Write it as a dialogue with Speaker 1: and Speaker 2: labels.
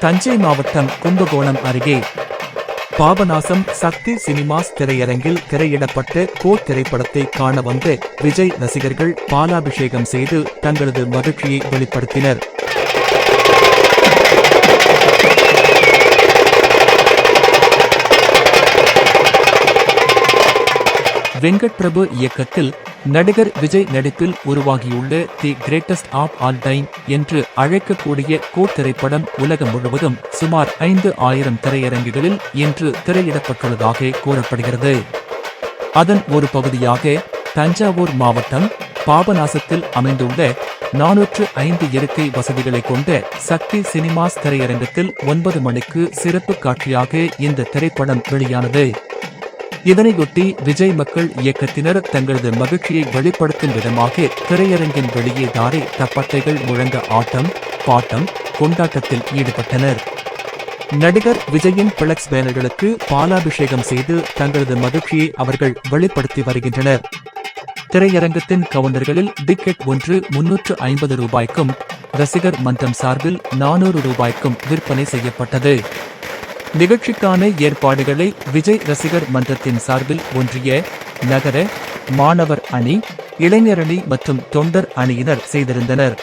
Speaker 1: தஞ்சை மாவட்டம் கும்பகோணம் அருகே பாபநாசம் சக்தி சினிமாஸ் திரையரங்கில் திரையிடப்பட்ட கோ திரைப்படத்தை காண வந்த விஜய் ரசிகர்கள் பாலாபிஷேகம் செய்து தங்களது மகிழ்ச்சியை வெளிப்படுத்தினர். வெங்கட் பிரபு இயக்கத்தில் நடிகர் விஜய் நடிப்பில் உருவாகியுள்ள the greatest of all time என்று அழைக்கக்கூடிய கோ திரைப்படம் உலகம் முழுவதும் சுமார் ஐந்து ஆயிரம் திரையரங்குகளில் இன்று திரையிடப்பட்டுள்ளதாக கூறப்படுகிறது. அதன் ஒரு பகுதியாக தஞ்சாவூர் மாவட்டம் பாபநாசத்தில் அமைந்துள்ள நானூற்று ஐந்து இருக்கை வசதிகளை கொண்ட சக்தி சினிமாஸ் திரையரங்கத்தில் ஒன்பது மணிக்கு சிறப்பு காட்சியாக இந்த திரைப்படம் வெளியானது. இதனையொட்டி விஜய் மக்கள் இயக்கத்தினர் தங்களது மகிழ்ச்சியை வெளிப்படுத்தும் விதமாக திரையரங்கின் வெளியே தாரை தப்பட்டைகள் முழங்க ஆட்டம் பாட்டம் கொண்டாட்டத்தில் ஈடுபட்டனர். நடிகர் விஜயின் பிளக்ஸ் பேனர்களுக்கு பாலாபிஷேகம் செய்து தங்களது மகிழ்ச்சியை அவர்கள் வெளிப்படுத்தி வருகின்றனர். திரையரங்கத்தின் கவுண்டர்களில் டிக்கெட் ஒன்று முன்னூற்று ஐம்பது ரூபாய்க்கும் ரசிகர் மன்றம் சார்பில் நானூறு ரூபாய்க்கும் விற்பனை செய்யப்பட்டது. நிகழ்ச்சிக்கான ஏற்பாடுகளை விஜய் ரசிகர் மன்றத்தின் சார்பில் ஒன்றிய நகர மாணவர் அணி இளைஞரணி மற்றும் தொண்டர் அணியினர் செய்திருந்தனர்.